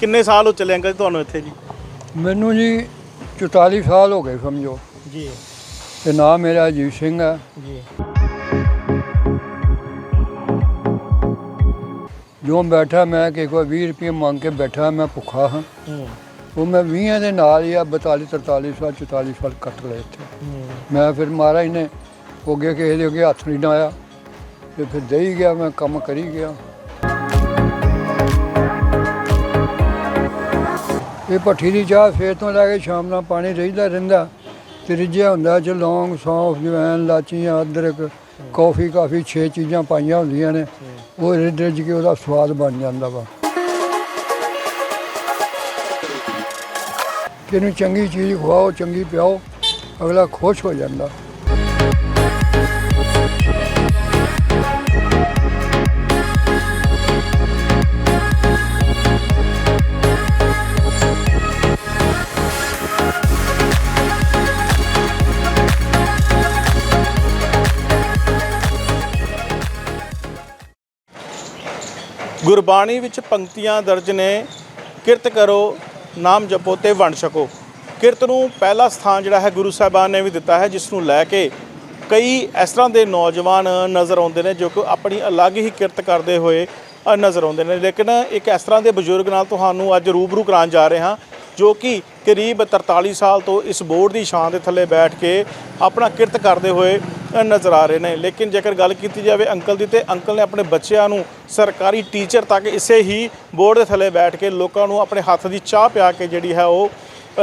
ਕਿੰਨੇ ਸਾਲ ਹੋ ਚੱਲੇ ਅੰਕਲ ਜੀ ਤੁਹਾਨੂੰ ਇੱਥੇ ਜੀ? ਮੈਨੂੰ ਜੀ 44 ਸਾਲ ਹੋ ਗਏ ਸਮਝੋ। ਜੀ। ਤੇ ਨਾਮ ਮੇਰਾ ਅਜੀਤ ਸਿੰਘ ਹੈ। ਜੀ। ਜੋ ਬੈਠਾ ਮੈਂ ਕਿ ਕੋਈ 20 ਰੁਪਏ ਮੰਗ ਕੇ ਬੈਠਾ ਮੈਂ ਭੁੱਖਾ ਹਾਂ। ਹੂੰ। ਉਹ ਮੈਂ 20 ਦੇ ਨਾਲ ਹੀ ਆ 42 43 ਸਾਲ 44 ਸਾਲ ਕੱਟ ਲਏ ਇੱਥੇ। ਹੂੰ ਮੈਂ ਫਿਰ ਮਹਾਰਾਜ ਨੇ ਅੱਗੇ ਕਿਸੇ ਦੇ ਅੱਗੇ ਹੱਥ ਨਹੀਂ ਡਾਇਆ ਤੇ ਫਿਰ ਦੇਈ ਗਿਆ ਮੈਂ ਕੰਮ ਕਰੀ ਗਿਆ। ਇਹ ਭੱਠੀ ਦੀ ਚਾਹ ਫੇਰ ਤੋਂ ਲੈ ਕੇ ਸ਼ਾਮ ਨਾਲ ਪਾਣੀ ਰਹਿੰਦਾ ਰਹਿੰਦਾ। ਤੇ ਰਿੱਝਿਆ ਹੁੰਦਾ ਚ ਲੌਂਗ, ਸੌਂਫ, ਜਵੈਣ, ਲਾਚੀਆਂ, ਅਦਰਕ, ਕੌਫੀ ਕਾਫੀ ਛੇ ਚੀਜ਼ਾਂ ਪਾਈਆਂ ਹੁੰਦੀਆਂ ਨੇ। ਉਹ ਰਿੱਝ ਰਿੱਝ ਕੇ ਉਹਦਾ ਸਵਾਦ ਬਣ ਜਾਂਦਾ ਵਾ। ਕਿਨੂੰ ਚੰਗੀ ਚੀਜ਼ ਖਵਾਓ, ਚੰਗੀ ਪਿਆਓ, ਅਗਲਾ ਖੁਸ਼ ਹੋ ਜਾਂਦਾ। ਗੁਰਬਾਣੀ ਵਿੱਚ ਪੰਕਤੀਆਂ ਦਰਜ ਨੇ। ਕਿਰਤ ਕਰੋ, ਨਾਮ ਜਪੋ ਤੇ ਵੰਡ ਛਕੋ। ਕਿਰਤ ਨੂੰ ਪਹਿਲਾ ਸਥਾਨ ਜਿਹੜਾ ਹੈ ਗੁਰੂ ਸਾਹਿਬਾਨ ਨੇ ਵੀ ਦਿੱਤਾ ਹੈ ਜਿਸ ਨੂੰ ਲੈ ਕੇ ਕਈ ਇਸ ਤਰ੍ਹਾਂ ਦੇ ਨੌਜਵਾਨ ਨਜ਼ਰ ਆਉਂਦੇ ਨੇ ਜੋ ਕਿ ਆਪਣੀ ਅਲੱਗ ਹੀ ਕਿਰਤ ਕਰਦੇ ਹੋਏ ਨਜ਼ਰ ਆਉਂਦੇ ਨੇ। ਲੇਕਿਨ ਇੱਕ ਇਸ ਤਰ੍ਹਾਂ ਦੇ ਬਜ਼ੁਰਗ ਨਾਲ ਤੁਹਾਨੂੰ ਅੱਜ ਰੂਬਰੂ ਕਰਾਉਣ ਜਾ ਰਹੇ ਹਾਂ। ਜੋ ਕਿ ਕਰੀਬ 43 ਸਾਲ ਤੋਂ ਇਸ ਬੋਰਡ ਦੀ ਛਾਂ ਦੇ ਥੱਲੇ ਬੈਠ ਕੇ ਆਪਣਾ ਕਿਰਤ ਕਰਦੇ ਹੋਏ ਨਜ਼ਰ ਆ ਰਹੇ ਨੇ। ਲੇਕਿਨ ਜੇਕਰ ਗੱਲ ਕੀਤੀ ਜਾਵੇ ਅੰਕਲ ਦੀ, ਤੇ ਅੰਕਲ ਨੇ ਆਪਣੇ ਬੱਚਿਆਂ ਨੂੰ ਸਰਕਾਰੀ ਟੀਚਰ ਤੱਕ ਇਸੇ ਹੀ ਬੋਰਡ ਦੇ ਥੱਲੇ ਬੈਠ ਕੇ ਲੋਕਾਂ ਨੂੰ ਆਪਣੇ ਹੱਥ ਦੀ ਚਾਹ ਪਿਆ ਕੇ ਜਿਹੜੀ ਹੈ ਉਹ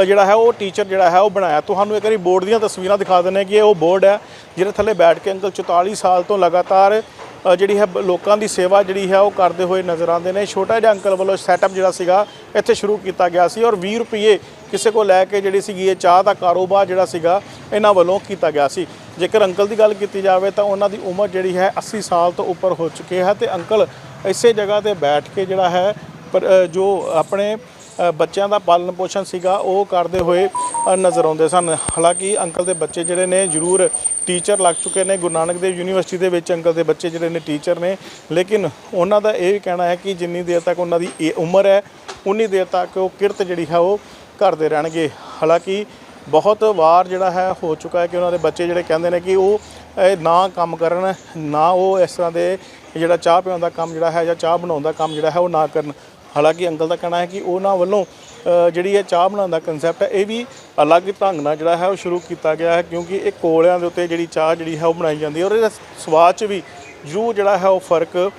ਜਿਹੜਾ ਹੈ ਉਹ ਟੀਚਰ ਜਿਹੜਾ ਹੈ ਉਹ ਬਣਾਇਆ। ਤੁਹਾਨੂੰ ਇੱਕ ਵਾਰੀ ਬੋਰਡ ਦੀਆਂ ਤਸਵੀਰਾਂ ਦਿਖਾ ਦਿੰਦੇ ਕਿ ਇਹ ਉਹ ਬੋਰਡ ਹੈ, ਜਿਹਦੇ ਥੱਲੇ ਬੈਠ ਕੇ ਅੰਕਲ 44 ਸਾਲ ਤੋਂ ਲਗਾਤਾਰ ਜਿਹੜੀ ਹੈ ਲੋਕਾਂ ਦੀ ਸੇਵਾ ਜਿਹੜੀ ਹੈ ਉਹ ਕਰਦੇ ਹੋਏ ਨਜ਼ਰ ਆਉਂਦੇ ਨੇ। ਛੋਟਾ ਜਿਹਾ ਅੰਕਲ ਵੱਲੋਂ ਸੈਟਅਪ ਜਿਹੜਾ ਸੀਗਾ, ਇੱਥੇ ਸ਼ੁਰੂ ਕੀਤਾ ਗਿਆ ਸੀ ਔਰ 20 ਰੁਪਏ ਕਿਸੇ ਕੋ ਲੈ ਕੇ ਜਿਹੜੀ ਸੀਗੀ ਇਹ ਚਾਹ ਦਾ ਕਾਰੋਬਾਰ ਜਿਹੜਾ ਸੀਗਾ, ਇਹਨਾਂ ਵੱਲੋਂ ਕੀਤਾ ਗਿਆ ਸੀ। ਜੇਕਰ ਅੰਕਲ ਦੀ ਗੱਲ ਕੀਤੀ ਜਾਵੇ ਤਾਂ ਉਹਨਾਂ ਦੀ ਉਮਰ ਜਿਹੜੀ ਹੈ 80 ਸਾਲ ਤੋਂ ਉੱਪਰ ਹੋ ਚੁੱਕੀ ਹੈ ਤੇ ਅੰਕਲ ਇਸੇ ਜਗ੍ਹਾ ਤੇ ਬੈਠ ਕੇ ਜਿਹੜਾ ਹੈ ਪਰ ਜੋ ਆਪਣੇ ਬੱਚਿਆਂ ਦਾ ਪਾਲਣ ਪੋਸ਼ਣ ਸੀਗਾ, ਉਹ ਕਰਦੇ ਹੋਏ ਨਜ਼ਰ ਆਉਂਦੇ ਸਨ। ਹਾਲਾਂਕਿ ਅੰਕਲ ਦੇ ਬੱਚੇ ਜਿਹੜੇ ਨੇ ਜ਼ਰੂਰ ਟੀਚਰ ਲੱਗ ਚੁੱਕੇ ਨੇ। ਗੁਰੂ ਨਾਨਕ ਦੇਵ ਯੂਨੀਵਰਸਿਟੀ ਦੇ ਵਿੱਚ ਅੰਕਲ ਦੇ ਬੱਚੇ ਜਿਹੜੇ ਨੇ ਟੀਚਰ ਨੇ। ਲੇਕਿਨ ਉਹਨਾਂ ਦਾ ਇਹ ਵੀ ਕਹਿਣਾ ਹੈ ਕਿ ਜਿੰਨੀ ਦੇਰ ਤੱਕ ਉਹਨਾਂ ਦੀ ਇਹ ਉਮਰ ਹੈ, ਉਨੀ ਦੇਰ ਤੱਕ ਉਹ ਕਿਰਤ ਜਿਹੜੀ ਹੈ, ਉਹ ਕਰਦੇ ਰਹਿਣਗੇ। ਹਾਲਾਂਕਿ ਬਹੁਤ ਵਾਰ ਜਿਹੜਾ ਹੈ, ਹੋ ਚੁੱਕਾ ਹੈ ਕਿ ਉਹਨਾਂ ਦੇ ਬੱਚੇ ਜਿਹੜੇ ਕਹਿੰਦੇ ਨੇ ਕਿ ਉਹ ਨਾ ਕੰਮ ਕਰਨ, ਨਾ ਉਹ ਇਸ ਤਰ੍ਹਾਂ ਦੇ ਜਿਹੜਾ ਚਾਹ ਪਿਆਉਣ ਦਾ ਕੰਮ ਜਿਹੜਾ ਹੈ ਜਾਂ ਚਾਹ ਬਣਾਉਣ ਦਾ ਕੰਮ ਜਿਹੜਾ ਹੈ, ਉਹ ਨਾ ਕਰਨ। ਹਾਲਾਂਕਿ ਅੰਕਲ ਦਾ ਕਹਿਣਾ ਹੈ ਕਿ ਉਹਨਾਂ ਵੱਲੋਂ ਜਿਹੜੀ ਇਹ ਚਾਹ ਬਣਾਉਣ ਦਾ ਕਨਸੈਪਟ ਹੈ, ਇਹ ਵੀ ਅਲੱਗ ਢੰਗ ਨਾਲ ਜਿਹੜਾ ਹੈ ਉਹ ਸ਼ੁਰੂ ਕੀਤਾ ਗਿਆ ਹੈ, ਕਿਉਂਕਿ ਇਹ ਕੋਲਿਆਂ ਦੇ ਉੱਤੇ ਜਿਹੜੀ ਚਾਹ ਜਿਹੜੀ ਹੈ ਉਹ ਬਣਾਈ ਜਾਂਦੀ ਹੈ ਔਰ ਇਹਦਾ ਸਵਾਦ 'ਚ ਵੀ ਜ਼ਰੂਰ ਜਿਹੜਾ ਹੈ ਉਹ ਫ਼ਰਕ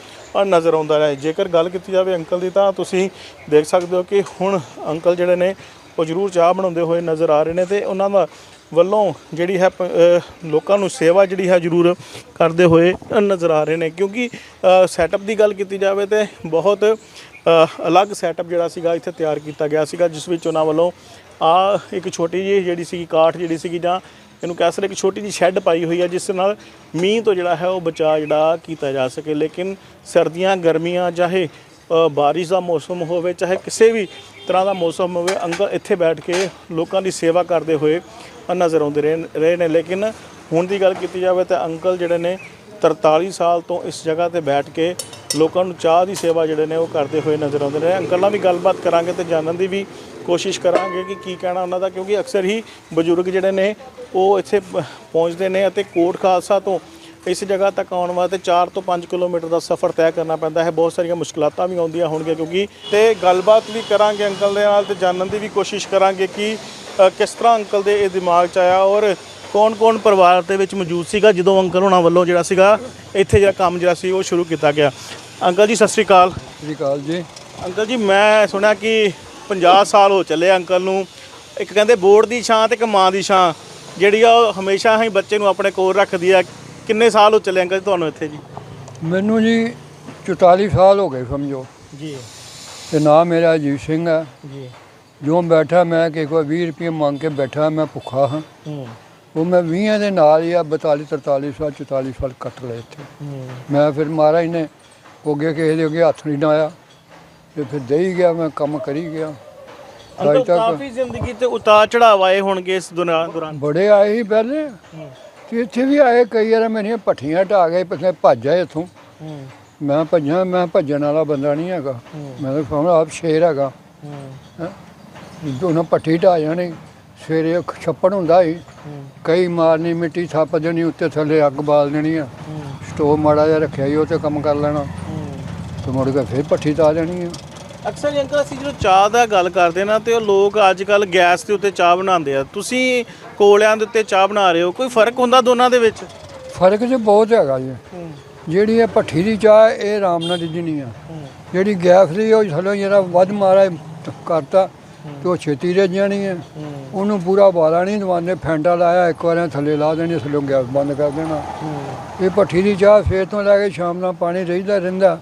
ਨਜ਼ਰ ਆਉਂਦਾ ਹੈ। ਜੇਕਰ ਗੱਲ ਕੀਤੀ ਜਾਵੇ ਅੰਕਲ ਦੀ ਤਾਂ ਤੁਸੀਂ ਦੇਖ ਸਕਦੇ ਹੋ ਕਿ ਹੁਣ ਅੰਕਲ ਜਿਹੜੇ ਨੇ, ਉਹ ਜ਼ਰੂਰ ਚਾਹ ਬਣਾਉਂਦੇ ਹੋਏ ਨਜ਼ਰ ਆ ਰਹੇ ਨੇ ਤੇ ਉਹਨਾਂ ਦਾ ਵੱਲੋਂ ਜਿਹੜੀ ਹੈ ਲੋਕਾਂ ਨੂੰ ਸੇਵਾ ਜਿਹੜੀ ਹੈ ਜ਼ਰੂਰ ਕਰਦੇ ਹੋਏ ਨਜ਼ਰ ਆ ਰਹੇ ਨੇ। ਕਿਉਂਕਿ ਸੈਟਅਪ ਦੀ ਗੱਲ ਕੀਤੀ ਜਾਵੇ ਤੇ ਬਹੁਤ ਅਲੱਗ ਸੈਟਅਪ ਜਿਹੜਾ ਸੀਗਾ ਇੱਥੇ ਤਿਆਰ ਕੀਤਾ ਗਿਆ ਸੀਗਾ, ਜਿਸ ਵਿੱਚ ਉਹਨਾਂ ਵੱਲੋਂ ਆ ਇੱਕ ਛੋਟੀ ਜਿਹੀ ਜਿਹੜੀ ਸੀਗੀ ਕਾਠ ਜਿਹੜੀ ਸੀਗੀ ਜਾਂ ਇਹਨੂੰ ਕਹਿ ਸਕਦੇ ਇੱਕ ਛੋਟੀ ਜਿਹੀ ਸ਼ੈੱਡ ਪਾਈ ਹੋਈ ਹੈ, ਜਿਸ ਨਾਲ ਮੀਂਹ ਤੋਂ ਜਿਹੜਾ ਹੈ ਉਹ ਬਚਾਅ ਜਿਹੜਾ ਕੀਤਾ ਜਾ ਸਕੇ। ਲੇਕਿਨ ਸਰਦੀਆਂ, ਗਰਮੀਆਂ ਚਾਹੇ ਬਾਰਿਸ਼ ਦਾ ਮੌਸਮ ਹੋਵੇ, ਚਾਹੇ ਕਿਸੇ ਵੀ ਤਰ੍ਹਾਂ ਦਾ ਮੌਸਮ ਹੋਵੇ, ਅੰਕਲ ਇੱਥੇ ਬੈਠ ਕੇ ਲੋਕਾਂ ਦੀ ਸੇਵਾ ਕਰਦੇ ਹੋਏ ਨਜ਼ਰ ਆਉਂਦੇ ਰਹੇ ਰਹੇ ਨੇ। ਲੇਕਿਨ ਹੁਣ ਦੀ ਗੱਲ ਕੀਤੀ ਜਾਵੇ ਤਾਂ ਅੰਕਲ ਜਿਹੜੇ ਨੇ 43 ਸਾਲ ਤੋਂ ਇਸ ਜਗ੍ਹਾ ਤੇ ਬੈਠ ਕੇ ਲੋਕਾਂ ਨੂੰ ਚਾਹ ਦੀ ਸੇਵਾ ਜਿਹੜੇ ਨੇ ਉਹ ਕਰਦੇ ਹੋਏ ਨਜ਼ਰ ਆਉਂਦੇ ਨੇ। ਅੰਕਲ ਨਾਲ ਵੀ ਗੱਲਬਾਤ ਕਰਾਂਗੇ ਤੇ ਜਾਣਨ ਦੀ ਵੀ ਕੋਸ਼ਿਸ਼ ਕਰਾਂਗੇ ਕਿ ਕੀ ਕਹਿਣਾ ਉਹਨਾਂ ਦਾ, ਕਿਉਂਕਿ ਅਕਸਰ ਹੀ ਬਜ਼ੁਰਗ ਜਿਹੜੇ ਨੇ ਉਹ ਇੱਥੇ ਪ- ਪਹੁੰਚਦੇ ਨੇ ਅਤੇ ਕੋਟ ਖਾਲਸਾ ਤੋਂ ਇਸ ਜਗ੍ਹਾ ਤੱਕ ਆਉਣ ਵਾਸਤੇ 4 ਤੋਂ 5 ਕਿਲੋਮੀਟਰ ਦਾ ਸਫ਼ਰ ਤੈਅ ਕਰਨਾ ਪੈਂਦਾ ਹੈ। ਬਹੁਤ ਸਾਰੀਆਂ ਮੁਸ਼ਕਲਾਤਾਂ ਵੀ ਆਉਂਦੀਆਂ ਹੋਣਗੀਆਂ, ਕਿਉਂਕਿ ਤੇ ਗੱਲਬਾਤ ਵੀ ਕਰਾਂਗੇ ਅੰਕਲ ਦੇ ਨਾਲ ਤੇ ਜਾਣਨ ਦੀ ਵੀ ਕੋਸ਼ਿਸ਼ ਕਰਾਂਗੇ ਕਿ ਕਿਸ ਤਰ੍ਹਾਂ ਅੰਕਲ ਦੇ ਇਹ ਦਿਮਾਗ 'ਚ ਆਇਆ ਔਰ ਕੌਣ-ਕੌਣ ਪਰਿਵਾਰ ਦੇ ਵਿੱਚ ਮੌਜੂਦ ਸੀਗਾ ਜਦੋਂ ਅੰਕਲ ਹੋਣਾ ਵੱਲੋਂ ਜਿਹੜਾ ਸੀਗਾ, ਇੱਥੇ ਜਿਹੜਾ ਕੰਮ ਜਿਹੜਾ ਸੀ ਉਹ ਸ਼ੁਰੂ ਕੀਤਾ ਗਿਆ। ਅੰਕਲ ਜੀ ਸਤਿ ਸ਼੍ਰੀ ਅਕਾਲ। ਸਤਿ ਸ਼੍ਰੀ ਅਕਾਲ ਜੀ। ਅੰਕਲ ਜੀ ਮੈਂ ਸੁਣਿਆ ਕਿ 50 ਸਾਲ ਹੋ ਚੱਲੇ ਅੰਕਲ ਨੂੰ। ਇੱਕ ਕਹਿੰਦੇ ਬੋਰਡ ਦੀ ਛਾਂ ਤੇ ਇੱਕ ਮਾਂ ਦੀ ਛਾਂ। ਜਿਹੜੀ ਆ ਉਹ ਹਮੇਸ਼ਾ ਹੀ ਬੱਚੇ ਨੂੰ ਆਪਣੇ ਕੋਲ ਰੱਖਦੀ ਆ। ਕਿੰਨੇ ਸਾਲ ਹੋ ਚੱਲੇ ਅੰਕਲ ਜੀ ਤੁਹਾਨੂੰ ਇੱਥੇ ਜੀ? ਮੈਨੂੰ ਜੀ 44 ਸਾਲ ਹੋ ਗਏ ਸਮਝੋ। ਜੀ। ਤੇ ਨਾਮ ਮੇਰਾ ਅਜੀਤ ਸਿੰਘ ਹੈ। ਜੀ। ਜੋ ਬੈਠਾ ਮੈਂ ਕਿ ਕੋਈ 20 ਰੁਪਏ ਮੰਗ ਕੇ ਬੈਠਾ ਮੈਂ ਭੁੱਖਾ ਹਾਂ। ਉਹ ਮੈਂ 20 ਦੇ ਨਾਲ ਹੀ ਆ 42 43 ਸਾਲ 44 ਸਾਲ ਕੱਟ ਲਏ ਇੱਥੇ। ਮੈਂ ਫਿਰ ਮਹਾਰਾਜ ਨੇ ਅੱਗੇ ਕਿਸੇ ਦੇ ਅੱਗੇ ਹੱਥ ਨਹੀਂ ਡਾਇਆ ਤੇ ਫਿਰ ਦੇਈ ਗਿਆ ਮੈਂ ਕੰਮ ਕਰੀ ਗਿਆ। ਅੰਕਲ ਕਾਫੀ ਜ਼ਿੰਦਗੀ ਤੇ ਉਤਾਰ ਚੜਾਵ ਆਏ ਹੋਣਗੇ ਇਸ ਦੌਰਾਨ। ਬੜੇ ਆਏ ਸੀ ਪਹਿਲੇ। ਤੇ ਇੱਥੇ ਵੀ ਆਏ ਕਈ ਵਾਰ ਮੇਰੀਆਂ ਪੱਠੀਆਂ ਢਾ ਗਏ ਪਿੱਛੇ ਭੱਜ ਆਏ ਇੱਥੋਂ। ਹੂੰ। ਮੈਂ ਭੱਜਾਂ ਮੈਂ ਭੱਜਣ ਵਾਲਾ ਬੰਦਾ ਨਹੀਂ ਹੈਗਾ। ਮੈਂ ਤਾਂ ਸਮਝ ਆਪ ਸ਼ੇਰ ਹੈਗਾ। ਹੈਂ। ਦੋਨੋਂ ਪੱਠੀ ਢਾ ਜਾਣੀ। ਸਵੇਰੇ ਛੱਪੜ ਹੁੰਦਾ ਸੀ। ਕਈ ਮਾਰਨੀ ਮਿੱਟੀ ਥੱਪ ਦੇਣੀ ਉੱਤੇ ਥੱਲੇ ਅੱਗ ਬਾਲ ਦੇਣੀ ਆ। ਸਟੋਵ ਮਾੜਾ ਜਿਹਾ ਰੱਖਿਆ ਸੀ ਉਹ ਤੇ ਕੰਮ ਕਰ ਲੈਣਾ। ਤੇ ਮੁੜ ਕੇ ਫਿਰ ਪੱਠੀ ਤਾ ਦੇਣੀ ਆ। ਅਕਸਰ ਜੀ ਅੰਕਲ ਅਸੀਂ ਜਦੋਂ ਚਾਹ ਦਾ ਗੱਲ ਕਰਦੇ ਨਾ ਤੇ ਉਹ ਲੋਕ ਅੱਜ ਕੱਲ ਗੈਸ ਦੇ ਉੱਤੇ ਚਾਹ ਬਣਾਉਂਦੇ ਆ। ਤੁਸੀਂ ਕੋਲਿਆਂ ਦੇ ਉੱਤੇ ਚਾਹ ਬਣਾ ਰਹੇ ਹੋ ਕੋਈ ਫ਼ਰਕ ਹੁੰਦਾ ਦੋਨਾਂ ਦੇ ਵਿੱਚ? ਫ਼ਰਕ ਤੇ ਬਹੁਤ ਹੈਗਾ ਜੀ। ਜਿਹੜੀ ਇਹ ਭੱਠੀ ਦੀ ਚਾਹ ਇਹ ਆਰਾਮ ਨਾਲ ਰਿੱਝਣੀ ਆ। ਜਿਹੜੀ ਗੈਸ ਦੀ ਉਹ ਥੱਲੋਂ ਜਿਹੜਾ ਵੱਧ ਮਾਰਾ ਕਰਤਾ ਤੇ ਉਹ ਛੇਤੀ ਰਿੱਝ ਜਾਣੀ ਹੈ। ਉਹਨੂੰ ਪੂਰਾ ਬਾਲਾ ਨਹੀਂ ਦਵਾਉਂਦੇ ਫੈਂਟਾ ਲਾਇਆ ਇੱਕ ਵਾਰ ਥੱਲੇ ਲਾ ਦੇਣੀ ਥੱਲੋਂ ਗੈਸ ਬੰਦ ਕਰ ਦੇਣਾ। ਇਹ ਭੱਠੀ ਦੀ ਚਾਹ ਸਵੇਰ ਤੋਂ ਲੈ ਕੇ ਸ਼ਾਮ ਨਾਲ ਪਾਣੀ ਰਹਿੰਦਾ ਰਹਿੰਦਾ।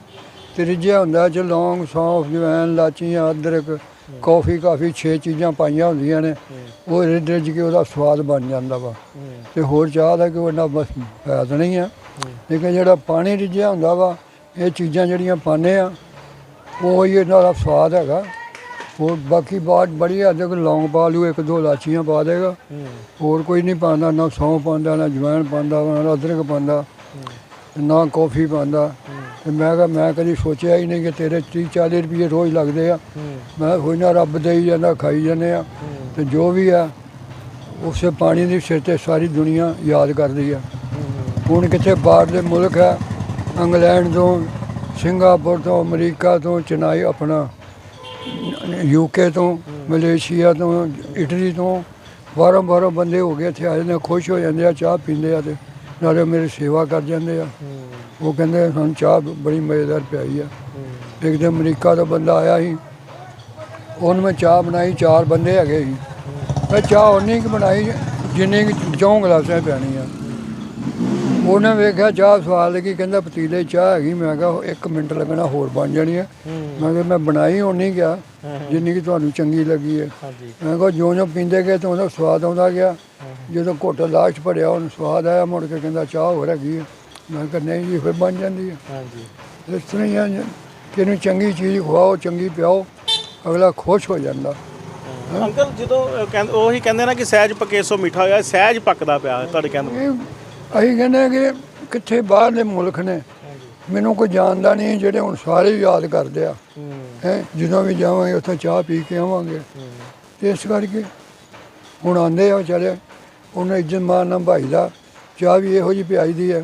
ਤੇ ਰਿੱਝਿਆ ਹੁੰਦਾ ਚ ਲੌਂਗ, ਸੌਂਫ, ਜਵੈਣ, ਲਾਚੀਆਂ, ਅਦਰਕ, ਕੌਫੀ ਕਾਫੀ ਛੇ ਚੀਜ਼ਾਂ ਪਾਈਆਂ ਹੁੰਦੀਆਂ ਨੇ। ਉਹ ਰਿੱਝ ਰਿੱਝ ਕੇ ਉਹਦਾ ਸਵਾਦ ਬਣ ਜਾਂਦਾ ਵਾ। ਤੇ ਹੋਰ ਚਾਹ ਦਾ ਕੋਈ ਇੰਨਾ ਬਸ ਫਾਇਦਾ ਨਹੀਂ ਆ। ਲੇਕਿਨ ਜਿਹੜਾ ਪਾਣੀ ਰਿੱਝਿਆ ਹੁੰਦਾ ਵਾ, ਇਹ ਚੀਜ਼ਾਂ ਜਿਹੜੀਆਂ ਪਾਉਂਦੇ ਆ, ਉਹ ਹੀ ਇਹਨਾਂ ਦਾ ਸਵਾਦ ਹੈਗਾ। ਹੋਰ ਬਾਕੀ ਬਾਤ ਬੜੀ ਹੱਦ ਤੱਕ ਲੌਂਗ ਪਾ ਲੂ ਇੱਕ ਦੋ ਲਾਚੀਆਂ ਪਾ ਦੇਗਾ। ਹੋਰ ਕੋਈ ਨਹੀਂ ਪਾਉਂਦਾ, ਨਾ ਸੌਂਫ ਪਾਉਂਦਾ, ਨਾ ਜਵੈਣ ਪਾਉਂਦਾ, ਨਾ ਅਦਰਕ ਪਾਉਂਦਾ। ਨਾ ਕੌਫੀ ਪਾਉਂਦਾ ਤੇ ਮੈਂ ਕਿਹਾ ਮੈਂ ਕਦੀ ਸੋਚਿਆ ਹੀ ਨਹੀਂ ਕਿ ਤੇਰੇ 30 40 ਰੁਪਏ ਰੋਜ਼ ਲੱਗਦੇ ਆ। ਮੈਂ ਕੋਈ ਨਾ ਰੱਬ ਦੇਈ ਜਾਂਦਾ ਖਾਈ ਜਾਂਦੇ ਆ। ਤੇ ਜੋ ਵੀ ਆ ਉਸੇ ਪਾਣੀ ਦੀ ਸਿਰ ਤੇ ਸਾਰੀ ਦੁਨੀਆ ਯਾਦ ਕਰਦੀ ਆ। ਹੁਣ ਕਿੱਥੇ ਬਾਹਰ ਦੇ ਮੁਲਕ ਹੈ ਇੰਗਲੈਂਡ ਤੋਂ ਸਿੰਗਾਪੁਰ ਤੋਂ ਅਮਰੀਕਾ ਤੋਂ ਚਨਾਈ ਆਪਣਾ ਯੂਕੇ ਤੋਂ ਮਲੇਸ਼ੀਆ ਤੋਂ ਇਟਲੀ ਤੋਂ ਬਾਹਰੋਂ ਬਾਹਰੋਂ ਬੰਦੇ ਹੋ ਗਏ ਇੱਥੇ ਆ ਜਾਂਦੇ ਆ, ਖੁਸ਼ ਹੋ ਜਾਂਦੇ ਆ ਚਾਹ ਪੀਂਦੇ ਆ ਤੇ ਨਾਲੇ ਮੇਰੀ ਸੇਵਾ ਕਰ ਜਾਂਦੇ ਆ। ਉਹ ਕਹਿੰਦੇ ਸਾਨੂੰ ਚਾਹ ਬੜੀ ਮਜ਼ੇਦਾਰ ਪਿਆਈ ਆ। ਇੱਕ ਦਿਨ ਅਮਰੀਕਾ ਦਾ ਬੰਦਾ ਆਇਆ ਸੀ। ਉਹਨੂੰ ਮੈਂ ਚਾਹ ਬਣਾਈ ਚਾਰ ਬੰਦੇ ਹੈਗੇ ਸੀ। ਮੈਂ ਚਾਹ ਉਨੀ ਕੁ ਬਣਾਈ ਜਿੰਨੀ ਚੌਂ ਗਲਾਸਾਂ ਪੈਣੀ ਆ। ਉਹਨੇ ਵੇਖਿਆ ਚਾਹ ਸਵਾਦ ਲੱਗੀ ਕਹਿੰਦਾ ਪਤੀਲੇ ਚਾਹ ਹੈਗੀ। ਮੈਂ ਕਿਹਾ ਇੱਕ ਮਿੰਟ ਲੱਗਣਾ ਹੋਰ ਬਣ ਜਾਣੀ ਹੈ। ਮੈਂ ਕਿਹਾ ਮੈਂ ਬਣਾਈ ਉਨੀ ਗਿਆ। ਜਿੰਨੀ ਕਿ ਤੁਹਾਨੂੰ ਚੰਗੀ ਲੱਗੀ ਹੈ ਮੈਂ ਕਿਹਾ ਜਿਉਂ ਜਿਉਂ ਪੀਂਦੇ ਗਏ ਤਾਂ ਉਹਦਾ ਸਵਾਦ ਆਉਂਦਾ ਗਿਆ। ਜਦੋਂ ਘੁੱਟ ਲਾਸਟ ਭਰਿਆ ਉਹਨੂੰ ਸਵਾਦ ਆਇਆ ਮੁੜ ਕੇ ਕਹਿੰਦਾ ਚਾਹ ਹੋਰ ਹੈਗੀ ਹੈ ਮੈਂ ਕਿਹਾ ਨਹੀਂ ਜੀ ਫਿਰ ਬਣ ਜਾਂਦੀ ਹੈ ਹਾਂਜੀ। ਇਸ ਤਰ੍ਹਾਂ ਹੀ ਕਿਹਨੂੰ ਚੰਗੀ ਚੀਜ਼ ਖਵਾਓ ਚੰਗੀ ਪਿਆਓ ਅਗਲਾ ਖੁਸ਼ ਹੋ ਜਾਂਦਾ। ਅੰਕਲ ਜਦੋਂ ਉਹੀ ਕਹਿੰਦੇ ਨਾ ਕਿ ਸਹਿਜ ਪੱਕੇ ਸੋ ਮਿੱਠਾ ਹੋਇਆ ਸਹਿਜ ਪੱਕਦਾ ਪਿਆ ਤੁਹਾਡੇ ਕਹਿੰਦੇ ਅਸੀਂ ਕਹਿੰਦੇ ਕਿ ਕਿੱਥੇ ਬਾਹਰ ਦੇ ਮੁਲਕ ਨੇ ਮੈਨੂੰ ਕੋਈ ਜਾਣਦਾ ਨਹੀਂ ਜਿਹੜੇ ਹੁਣ ਸਾਰੇ ਯਾਦ ਕਰਦੇ ਆ। ਹੈ। ਜਦੋਂ ਵੀ ਜਾਵਾਂਗੇ ਉੱਥੇ ਚਾਹ ਪੀ ਕੇ ਆਵਾਂਗੇ। ਤੇ ਇਸ ਕਰਕੇ ਹੁਣ ਆਂਦੇ ਆ ਵਿਚਾਰੇ ਉਹਨੇ ਇੱਜ਼ਤ ਮਾਰਨਾ ਭਾਈ ਦਾ ਚਾਹ ਵੀ ਇਹੋ ਜਿਹੀ ਪਿਆਈ ਦੀ ਹੈ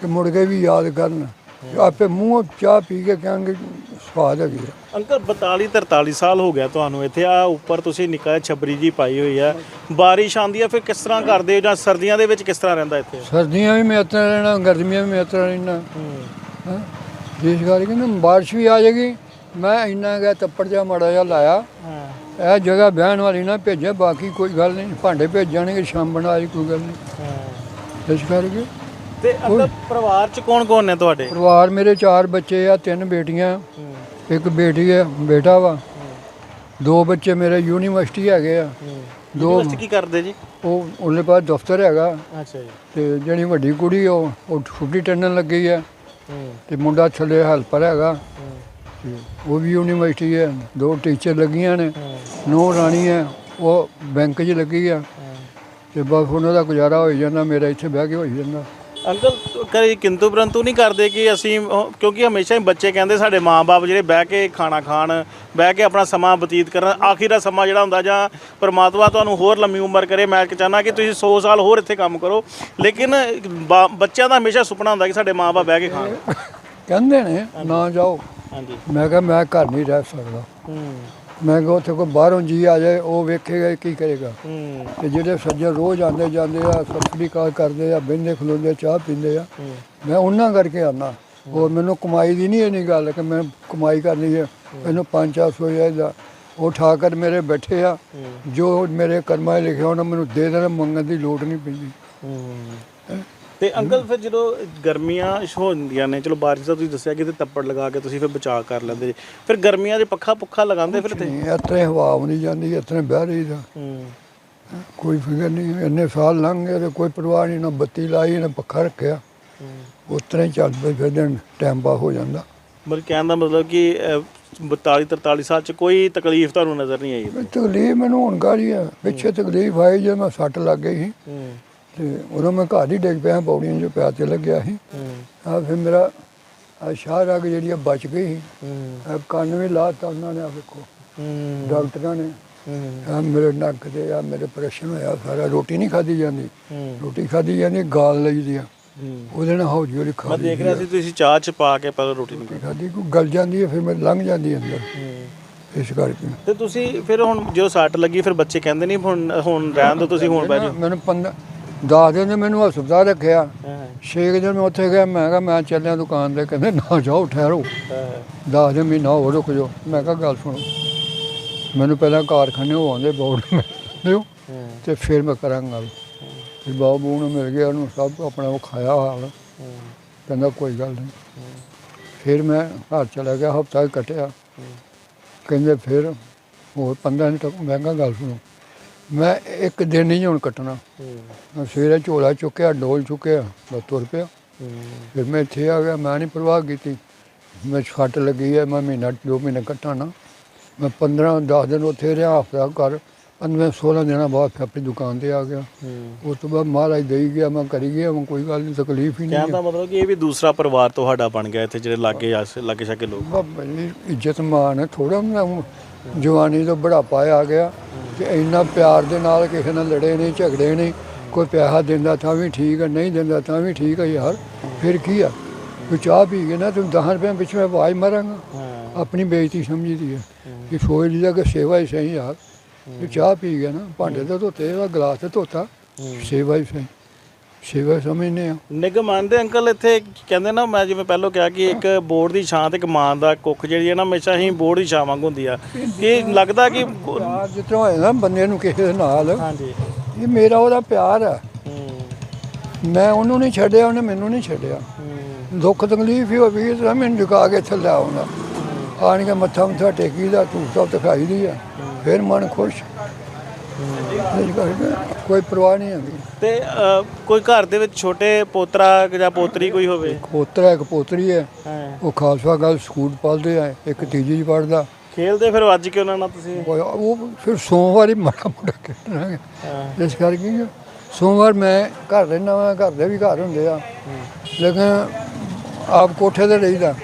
ਕਿ ਮੁੜ ਕੇ ਵੀ ਯਾਦ ਕਰਨ। ਆਪੇ ਮੂੰਹੋਂ ਚਾਹ ਪੀ ਕੇ ਕਹਾਂਗੇ ਸਵਾਦ ਹੈਗੀ ਹੈ ਅੰਕਲ 42 43 ਸਾਲ ਹੋ ਗਿਆ ਤੁਹਾਨੂੰ ਇੱਥੇ। ਆ ਉੱਪਰ ਤੁਸੀਂ ਨਿੱਕਾ ਛਬਰੀ ਜੀ ਪਾਈ ਹੋਈ ਹੈ ਬਾਰਿਸ਼ ਆਂਦੀ ਹੈ ਫਿਰ ਕਿਸ ਤਰ੍ਹਾਂ ਕਰਦੇ ਹੋ? ਜਾਂ ਸਰਦੀਆਂ ਦੇ ਵਿੱਚ ਕਿਸ ਤਰ੍ਹਾਂ ਰਹਿੰਦਾ ਇੱਥੇ? ਸਰਦੀਆਂ ਵੀ ਮੈਂ ਰਹਿਣਾ ਗਰਮੀਆਂ ਵੀ ਮੈਂ ਰਹਿਣਾ। ਹੈਂ। ਜਿਸ ਕਰਕੇ ਨਾ ਬਾਰਿਸ਼ ਵੀ ਆ ਜਾਏਗੀ। ਮੈਂ ਇੰਨਾ ਗਿਆ ਤੱਪੜ ਜਿਹਾ ਮਾੜਾ ਜਿਹਾ ਲਾਇਆ। ਇਹ ਜਗ੍ਹਾ ਬਹਿਣ ਵਾਲੀ ਨਾ ਭੇਜੇ ਬਾਕੀ ਕੋਈ ਗੱਲ ਨਹੀਂ। ਭਾਂਡੇ ਭੇਜ ਜਾਣਗੇ ਸ਼ਾਮ ਬਣਾ ਲਈ ਕੋਈ ਗੱਲ ਨਹੀਂ। ਇਸ ਕਰਕੇ। ਤੇ ਅੰਕਲ ਪਰਿਵਾਰ ਚ ਕੌਣ ਕੌਣ ਨੇ ਤੁਹਾਡੇ? ਪਰਿਵਾਰ ਮੇਰੇ ਚਾਰ ਬੱਚੇ ਆ ਤਿੰਨ ਬੇਟੀਆਂ। ਇੱਕ ਬੇਟੀ ਹੈ ਬੇਟਾ ਵਾ। ਦੋ ਬੱਚੇ ਮੇਰੇ ਯੂਨੀਵਰਸਿਟੀ ਹੈਗੇ ਆ। ਦੋ ਯੂਨੀਵਰਸਿਟੀ ਕੀ ਕਰਦੇ ਜੀ? ਉਹ ਉਹਦੇ ਪਾਸ ਦਫ਼ਤਰ ਹੈਗਾ। ਅੱਛਾ ਜੀ। ਤੇ ਜਿਹੜੀ ਵੱਡੀ ਕੁੜੀ ਉਹ ਉਹ ਛੁੱਟੀ ਟੰਨਣ ਲੱਗੀ ਹੈ। ਤੇ ਮੁੰਡਾ ਥੱਲੇ ਹੈਲਪਰ ਹੈਗਾ। ਤੇ ਉਹ ਵੀ ਯੂਨੀਵਰਸਿਟੀ ਹੈ। ਦੋ ਟੀਚਰ ਲੱਗੀਆਂ ਨੇ। ਨੋ ਰਾਣੀ ਹੈ। ਉਹ ਬੈਂਕ 'ਚ ਲੱਗੀ ਆ। ਤੇ ਬਸ ਉਹਨਾਂ ਦਾ ਗੁਜ਼ਾਰਾ ਹੋ ਜਾਂਦਾ। ਮੇਰਾ ਇੱਥੇ ਬਹਿ ਕੇ ਹੋ ਜਾਂਦਾ। ਅੰਕਲ ਕਦੇ ਕਿੰਤੂ ਪਰੰਤੂ ਨਹੀਂ ਕਰਦੇ ਕਿ ਅਸੀਂ ਉਹ- ਕਿਉਂਕਿ ਹਮੇਸ਼ਾ ਹੀ ਬੱਚੇ ਕਹਿੰਦੇ ਸਾਡੇ ਮਾਪੇ ਜਿਹੜੇ ਬਹਿ ਕੇ ਖਾਣਾ ਖਾਣ ਬਹਿ ਕੇ ਆਪਣਾ ਸਮਾਂ ਬਤੀਤ ਕਰਨ ਆਖਰੀ ਸਮਾਂ ਜਿਹੜਾ ਹੁੰਦਾ ਜਾਂ ਪਰਮਾਤਮਾ ਤੁਹਾਨੂੰ ਹੋਰ ਲੰਮੀ ਉਮਰ ਕਰੇ ਮੈਂ ਚਾਹੁੰਦਾ ਕਿ ਤੁਸੀਂ 100 ਸਾਲ ਹੋਰ ਇੱਥੇ ਕੰਮ ਕਰੋ। ਲੇਕਿਨ ਬਾ- ਬੱਚਿਆਂ ਦਾ ਹਮੇਸ਼ਾ ਸੁਪਨਾ ਹੁੰਦਾ ਕਿ ਸਾਡੇ ਮਾਪੇ ਬਹਿ ਕੇ ਖਾਣ। ਕਹਿੰਦੇ ਨੇ ਨਾ ਜਾਓ। ਹਾਂਜੀ। ਮੈਂ ਕਿਹਾ ਮੈਂ ਘਰ ਨਹੀਂ ਰਹਿ ਸਕਦਾ। ਹੂੰ। ਮੈਂ ਕਿਹਾ ਉੱਥੇ ਕੋਈ ਬਾਹਰੋਂ ਜੀ ਆ ਜਾਏ ਉਹ ਵੇਖੇਗਾ ਕੀ ਕਰੇਗਾ। ਹੂੰ। ਤੇ ਜਿਹੜੇ ਸੱਜਣ ਰੋਜ਼ ਆਉਂਦੇ ਜਾਂਦੇ ਆ ਸਤਿ ਕਾਲ ਕਰਦੇ ਆ ਬਹਿੰਦੇ ਖਲੋਂਦੇ ਚਾਹ ਪੀਂਦੇ ਆ। ਮੈਂ ਉਹਨਾਂ ਕਰਕੇ ਆਨਾ ਹੋਰ ਮੈਨੂੰ ਕਮਾਈ ਦੀ ਨਹੀਂ ਇਹ ਗੱਲ ਕਿ ਮੈਂ ਕਮਾਈ ਕਰਨੀ ਹੈ। ਮੈਨੂੰ 5-400 ਦਾ ਉਹ ਠਾ ਕਰ ਮੇਰੇ ਬੈਠੇ ਆ। ਜੋ ਮੇਰੇ ਕਰਮਾਂ ਲਿਖਿਆ ਉਹਨਾਂ ਮੈਨੂੰ ਦੇ ਦੇਣਾ ਮੰਗਣ ਦੀ ਲੋੜ ਨਹੀਂ ਪੈਂਦੀ। ਤੇ ਅੰਕਲ ਫਿਰ ਜਦੋਂ ਗਰਮੀਆਂ ਹੋ ਜਾਂਦੀਆਂ ਨੇ ਚਲੋ ਬਾਰਿਸ਼ ਦਾ ਤੁਸੀਂ ਦੱਸਿਆ ਕਿ ਤੇ ਤੱਪੜ ਲਗਾ ਕੇ ਤੁਸੀਂ ਫਿਰ ਬਚਾਅ ਕਰ ਲੈਂਦੇ ਜੀ। ਫਿਰ ਗਰਮੀਆਂ 'ਚ ਪੱਖਾ ਪੁੱਖਾ ਲਗਾਉਂਦੇ ਫਿਰ ਇੱਥੇ? ਨਹੀਂ ਇਤਨੇ ਹਵਾ ਆਉਂਦੀ ਜਾਂਦੀ ਇਤਨੇ ਬਹਿ ਰਹੀਦਾ ਹੂੰ। ਕੋਈ ਫਿਕਰ ਨਹੀਂ ਇੰਨੇ ਸਾਲ ਲੰਘ ਗਏ ਤੇ ਕੋਈ ਪਰਵਾਹ ਨਹੀਂ ਨਾ ਬੱਤੀ ਲਾਈ ਨਾ ਪੱਖਾ ਰੱਖਿਆ। ਉਤਨੇ ਚੱਲ ਪਏ ਫਿਰ ਦਿਨ ਟਾਈਮ ਪਾ ਹੋ ਜਾਂਦਾ। ਮਤਲਬ ਕਹਿਣ ਦਾ ਮਤਲਬ ਕਿ ਅਹ, 42 43 ਸਾਲ ਚ ਕੋਈ ਤਕਲੀਫ ਤੁਹਾਨੂੰ ਨਜ਼ਰ ਨਹੀਂ ਆਈ? ਵੀ ਤਕਲੀਫ ਮੈਨੂੰ ਹੁਣ ਕਾਹਦੀ ਆ। ਪਿੱਛੇ ਤਕਲੀਫ ਆਈ ਜੇ ਮੈਂ ਸੱਟ ਲੱਗ ਗਈ ਸੀ। ਤੇ ਉਦੋਂ ਮੈਂ ਘਰ ਹੀ ਡਿੱਗ ਪਿਆ ਪੌੜੀਆਂ 'ਚ ਪਿਆ ਤੇ ਲੱਗਿਆ ਸੀ। ਹੂੰ। ਆ ਫਿਰ ਮੇਰਾ ਆ ਸ਼ਾਹ ਰਗ ਜਿਹੜੀ ਆ ਬਚ ਗਈ ਸੀ। ਹੂੰ। ਆ ਕੰਨ ਵੀ ਲਾਤਾ ਉਹਨਾਂ ਨੇ ਆ ਵੇਖੋ। ਹੂੰ। ਡਾਕਟਰਾਂ ਨੇ। ਹੂੰ। ਆ ਮੇਰੇ ਨੱਕ ਤੇ ਆ ਮੇਰੇ ਪ੍ਰੈਸ਼ਰ ਹੋਇਆ ਸਾਰਾ ਰੋਟੀ ਨਹੀਂ ਖਾਦੀ ਜਾਂਦੀ। ਰੋਟੀ ਖਾਦੀ ਜਾਂਦੀ ਗਾਲ ਲਈ ਦੀ ਆ। ਉਹਦੇ ਨਾਲ ਹੌਲੀ ਹੌਲੀ ਖਾ ਮੈਂ ਦੇਖ ਰਿਹਾ ਸੀ ਤੁਸੀਂ ਚਾਹ ਚ ਪਾ ਕੇ ਪਹਿਲਾਂ ਰੋਟੀ ਨਹੀਂ। ਖਾਦੀ ਕੋ ਗਲ ਜਾਂਦੀ ਹੈ ਫਿਰ ਮੈਂ ਲੰਘ ਜਾਂਦੀ ਅੰਦਰ। ਇਸ ਕਰਕੇ। ਤੇ ਤੁਸੀਂ ਫਿਰ ਹੁਣ ਜਦੋਂ ਸੱਟ ਲੱਗੀ ਫਿਰ ਬੱਚੇ ਕਹਿੰਦੇ ਨਹੀਂ ਹੁਣ ਹੁਣ ਰਹਿਣ ਦੋ ਤੁਸੀਂ ਹੁਣ ਜਾਓ। ਮੈਨੂੰ 15 ਦਸ ਦਿਨ ਦੇ ਮੈਨੂੰ ਹਸਪਤਾਲ ਰੱਖਿਆ। ਛੇ ਕੁ ਦਿਨ ਮੈਂ ਉੱਥੇ ਗਿਆ ਮੈਂ ਕਿਹਾ ਮੈਂ ਚੱਲਿਆ ਦੁਕਾਨ ਤੇ ਕਹਿੰਦੇ ਨਾ ਜਾਓ ਠਹਿਰੋ। ਦਸ ਦਿਨ ਮਹੀਨਾ ਹੋਰ ਰੁਕ ਜਾਓ। ਮੈਂ ਕਿਹਾ ਗੱਲ ਸੁਣੋ। ਮੈਨੂੰ ਪਹਿਲਾਂ ਕਾਰਖਾਨੇ ਉਹ ਆਉਂਦੇ ਬੋਰਡ ਦਿਓ ਤੇ ਫਿਰ ਮੈਂ ਕਰਾਂਗਾ। ਗੱਲ ਫਿਰ ਬਾਬੂ ਨੂੰ ਮਿਲ ਗਿਆ ਉਹਨੂੰ ਸਭ ਆਪਣਾ ਉਹ ਖਾਇਆ ਹਾਲ ਕਹਿੰਦਾ ਕੋਈ ਗੱਲ ਨਹੀਂ। ਫਿਰ ਮੈਂ ਘਰ ਚਲਾ ਗਿਆ ਹਫਤਾ ਕੱਟਿਆ। ਕਹਿੰਦੇ ਫਿਰ ਹੋਰ 15 ਦਿਨ ਤੱਕ ਮੈਂ ਕਿਹਾ ਗੱਲ ਸੁਣੋ। ਮੈਂ ਇੱਕ ਦਿਨ ਨਹੀਂ ਹੁਣ ਕੱਟਣਾ। ਮੈਂ ਸਵੇਰੇ ਝੋਲਾ ਚੁੱਕਿਆ ਡੋਲ ਚੁੱਕਿਆ ਬਸ ਤੁਰ ਪਿਆ ਫਿਰ ਮੈਂ ਇੱਥੇ ਆ ਗਿਆ ਮੈਂ ਨਹੀਂ ਪਰਵਾਹ ਕੀਤੀ। ਮੈਂ ਛੱਟ ਲੱਗੀ ਹੈ ਮੈਂ ਮਹੀਨਾ ਦੋ ਮਹੀਨੇ ਕੱਟਾਣਾ ਮੈਂ 15 10 ਦਿਨ ਉੱਥੇ ਰਿਹਾ ਹਫਤਾ ਕਰ ਪੰਦਵੇਂ 16 ਦਿਨਾਂ ਬਾਅਦ ਫਿਰ ਆਪਣੀ ਦੁਕਾਨ ਤੇ ਆ ਗਿਆ। ਉਸ ਤੋਂ ਬਾਅਦ ਮਹਾਰਾਜ ਦੇਈ ਗਿਆ ਮੈਂ ਕਰੀ ਗਿਆ ਮੈਂ ਕੋਈ ਗੱਲ ਨਹੀਂ ਤਕਲੀਫ ਹੀ ਨਹੀਂ ਦਾ ਮਤਲਬ ਕਿ ਇਹ ਵੀ ਦੂਸਰਾ ਪਰਿਵਾਰ ਤੁਹਾਡਾ ਬਣ ਗਿਆ ਇੱਥੇ ਜਿਹੜੇ ਲਾਗੇ ਲਾਗੇ ਛਾਗੇ ਲੋਕ। ਇੱਜ਼ਤ ਮਾਨ ਹੈ ਥੋੜਾ ਨਾ ਜਵਾਨੀ ਤੋਂ ਬੁਢਾਪਾ ਆ ਗਿਆ ਤੇ ਇੰਨਾ ਪਿਆਰ ਦੇ ਨਾਲ ਕਿਸੇ ਨਾਲ ਲੜੇ ਨਹੀਂ ਝਗੜੇ ਨਹੀਂ ਕੋਈ ਪੈਸਾ ਦਿੰਦਾ ਤਾਂ ਵੀ ਠੀਕ ਹੈ ਨਹੀਂ ਦਿੰਦਾ ਤਾਂ ਵੀ ਠੀਕ ਹੈ ਯਾਰ। ਫਿਰ ਕੀ ਆ? ਤੂੰ ਚਾਹ ਪੀ ਕੇ ਨਾ ਤੂੰ 10 ਰੁਪਏ ਪਿੱਛੇ ਮੈਂ ਆਵਾਜ਼ ਮਾਰਾਂਗਾ। ਆਪਣੀ ਬੇਇੱਜ਼ਤੀ ਸਮਝੀਦੀ ਹੈ। ਕਿ ਸੋਚ ਲਿਆ ਕਿ ਸੇਵਾ ਹੀ ਸਹੀ ਯਾਰ। ਤੂੰ ਚਾਹ ਪੀ ਗਿਆ ਨਾ ਭਾਂਡੇ ਤੇ ਧੋਤੇ ਦਾ ਗਲਾਸ ਤੇ ਧੋਤਾ। ਸੇਵਾ ਹੀ ਸਹੀ। ਸੇਵਾ ਸਮਝਨੇ ਆ ਨਿਗਮ ਮੰਨਦੇ ਅੰਕਲ ਇੱਥੇ ਕਹਿੰਦੇ ਨਾ ਮੈਂ ਜਿਵੇਂ ਪਹਿਲਾਂ ਕਿਹਾ ਕਿ ਇੱਕ ਬੋਰਡ ਦੀ ਛਾਂ ਤੇ ਇੱਕ ਮਾਂ ਦਾ ਕੁੱਖ ਜਿਹੜੀ ਹੈ ਨਾ ਹਮੇਸ਼ਾ ਹੀ ਬੋਰਡ ਦੀ ਛਾਂ ਵਾਂਗ ਹੁੰਦੀ ਆ। ਕਿ ਲੱਗਦਾ ਕਿ ਪਿਆਰ ਜਿੱਥੋਂ ਹੋਇਆ ਨਾ ਬੰਦੇ ਨੂੰ ਕਿਸੇ ਦੇ ਨਾਲ ਹਾਂਜੀ। ਇਹ ਮੇਰਾ ਉਹਦਾ ਪਿਆਰ ਹੈ। ਮੈਂ ਉਹਨੂੰ ਨਹੀਂ ਛੱਡਿਆ ਉਹਨੇ ਮੈਨੂੰ ਨਹੀਂ ਛੱਡਿਆ। ਦੁੱਖ ਤਕਲੀਫ ਹੀ ਹੋਵੇ ਤਾਂ ਮੈਨੂੰ ਝੁਕਾ ਕੇ ਥੱਲੇ ਆਉਣਾ ਆਣ ਕੇ ਮੱਥਾ ਮੱਥਾ ਟੇਕੀ ਦਾ ਧੂਪ ਧੂਪ ਦਿਖਾਈ ਦੀ ਆ। ਫਿਰ ਮਨ ਖੁਸ਼। ਇਸ ਕਰਕੇ ਕੋਈ ਪਰਵਾਹ ਨਹੀਂ ਹੈਗੀ। ਤੇ ਅ, ਕੋਈ ਘਰ ਦੇ ਵਿੱਚ ਛੋਟੇ ਪੋਤਰਾ ਜਾਂ ਪੋਤਰੀ ਕੋਈ ਹੋਵੇ? ਪੋਤਰਾ ਇੱਕ ਪੋਤਰੀ ਹੈ। ਹਾਂ। ਉਹ ਖਾਲਸਾ ਗੱਲ ਸਕੂਲ ਪੜ੍ਹਦੇ ਆ ਇੱਕ ਤੀਜੀ ਚ ਪੜ੍ਹਦਾ। ਖੇਲਦੇ ਫਿਰ ਅੱਜ ਕਿ ਉਹਨਾਂ ਨਾਲ ਤੁਸੀਂ? ਉਹ ਉਹ ਫਿਰ ਸੋਮਵਾਰ ਹੀ ਮਾੜਾ ਮੋਟਾ ਖੇਡਣਾਗੇ ਹਾਂ। ਇਸ ਕਰਕੇ ਸੋਮਵਾਰ ਮੈਂ ਘਰ ਰਹਿਣਾ ਵਾਂ ਘਰ ਦੇ ਵੀ ਘਰ ਹੁੰਦੇ ਆ। ਲੇਕਿਨ ਆਪ ਕੋਠੇ ਤੇ ਰਹੀਦਾ।